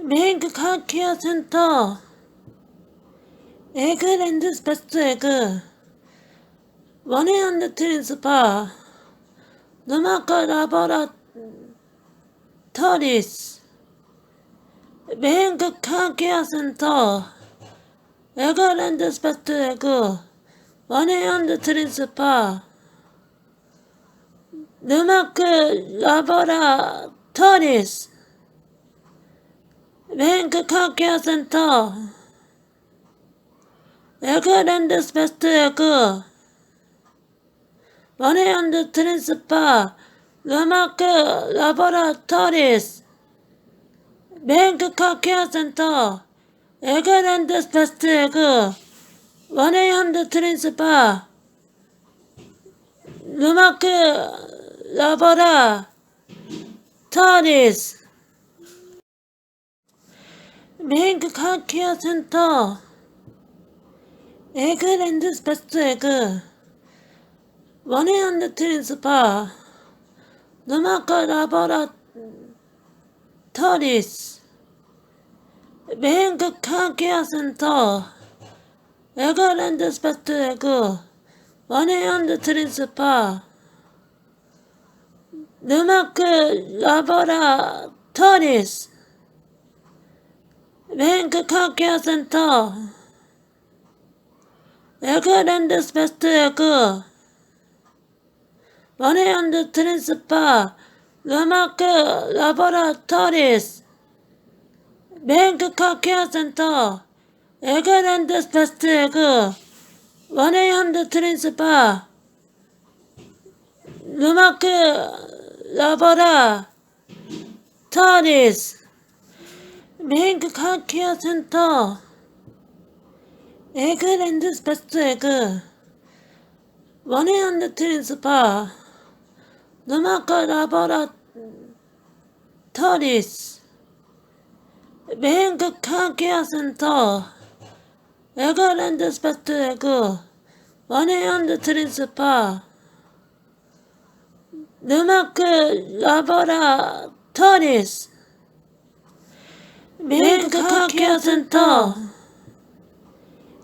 맹그 카키아 센터 에그랜드 스페스트 에그 원해안드 트린스파 누마카 라보라 터리스 맹그 카키아 센터 에그랜드 스페스트 에그 원해안드 트린스파 누마크 라보라 터리스 勉強環境センター。役連でスペスト役。マネアンドプリンスパー。ルマクラボラトリス。勉強環境センター。役連でスペスト役。マネアンドプリンスパー。ルマクラボラトリス。 맹그 카케어 센터 에그랜드 스페스트 에그 원해안드 트랜스파 누마카 라보라 터리스 맹그 카케어 센터 에그랜드 스페스트 에그 원해안드 트랜스파 누마크 라보라 터리스 勉強環境センター。役連でスペスト役。マネアンドプリンスパー。ルマクラボラトリス。勉強環境センター。役連でスペスト役。マネアンドプリンスパー。ルマクラボラトリス。 맹그 카케어 센터 에그랜드 스페스트 에그 원해안드 트랜스파 누마카 라보라 터리스 맹그 카케어 센터 에그랜드 스페스트 에그 원해안드 트랜스파 누마크 라보라 터리스 高気圧と。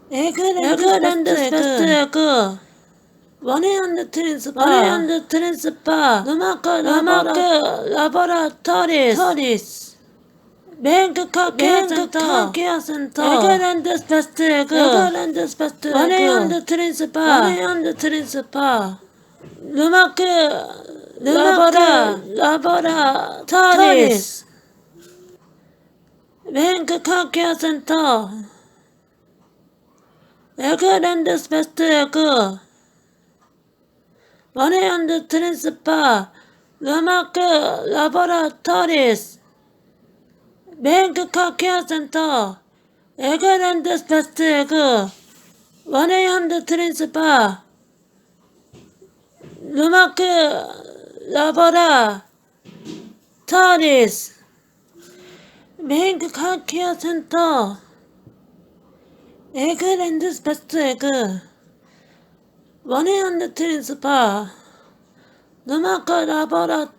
エグランドスペス力ワニアンドテンスパー。ワニアンドテンスパー。うマカラマカラボラトリス。トリス。勉強かけやすんと、かけやすんと、エグランドスペストィグク、エグランドスペストィグク、ワニアンドテニスパー、ワニアンドテニスパー、うまく、ラボラ、ラボラ、トリス。勉強関係センター。役ンでスペスト役。マネアンドプリンスパー。うまクラボラトリース。勉強関係センター。役ンでスペスト役。マネアンドプリンスパー。うまクラボラトリース。メグー係アセント。エグレンズスペストエグ。ワネアンドテリスパー。沼かラボラ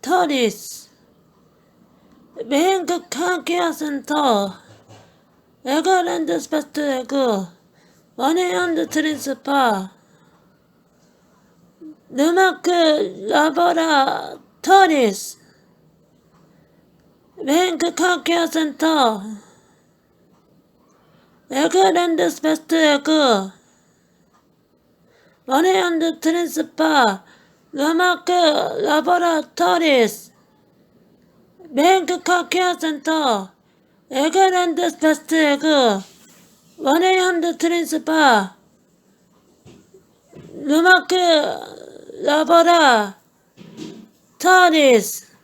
トリス。メグー係アセント。エグレンズスペストエグ。ワネアンドテリスパー。沼かラボラトリス。勉強関係センター。役連でスペスト役。マネアンドプリンスパー。ラマクラボラトリス。勉強関係センター。役連でスペスト役。マネアンドプリンスパー。ラマクラボラトリス。